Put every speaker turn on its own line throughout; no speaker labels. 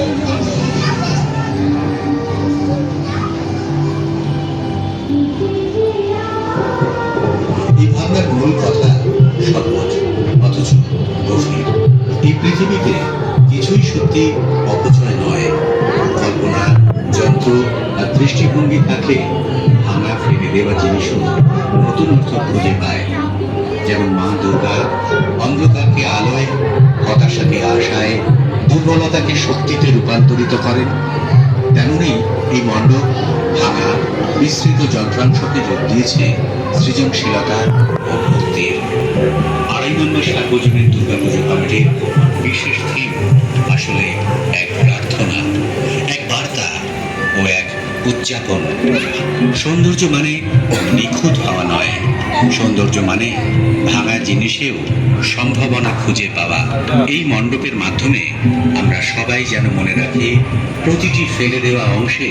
এই ভাবনার মূল কথা সহজ অথচ গভীর এই পৃথিবীতে কিছুই সত্যি অপচয় নয়। কল্পনা, যন্ত্র আর দৃষ্টিভঙ্গি থাকলে ভাঙা ফেলে দেওয়া জিনিসও নতুন অর্থ খুঁজে পায়। যেমন মা দুর্গা দুর্বলতাকে শক্তিতে রূপান্তরিত করেন। তেমনি এই মণ্ডপ ভাঙা, বিস্তৃত যন্ত্রাংশকে যোগ দিয়েছে সৃজনশীলতা ও ভক্তির। আড়াই নম্বর সার্বজনীন দুর্গাপুজো কমিটির বিশেষ থিম আসলে এক উদযাপন। সৌন্দর্য মানে নিখুঁত হওয়া নয়। সৌন্দর্য মানে ভাঙা জিনিসেও সম্ভাবনা খুঁজে পাওয়া। এই মণ্ডপের মাধ্যমে আমরা সবাই যেন মনে রাখি, প্রতিটি ফেলে দেওয়া অংশে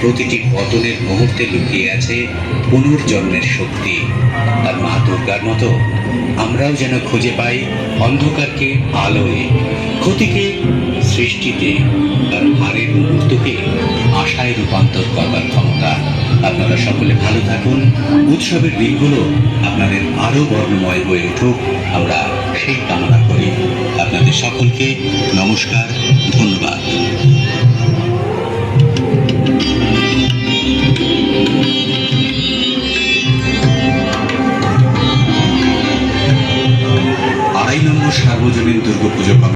প্রতিটি পতনের মুহূর্তে লুকিয়ে আছে পুনর্জন্মের শক্তি। আর মা দুর্গার মতো আমরাও যেন খুঁজে পাই অন্ধকারকে, আলোয়, ক্ষতিকে, সৃষ্টিতে। আশায় রূপান্তর করবার ক্ষমতা। আপনারা সকলে ভালো থাকুন। উৎসবের দিনগুলো আপনাদের আরও বর্ণময় হয়ে উঠুক। আমরা সেই কামনা করি। আপনাদের সকলকে নমস্কার, ধন্যবাদ। আড়াই নম্বর সার্বজনীন দুর্গাপুজো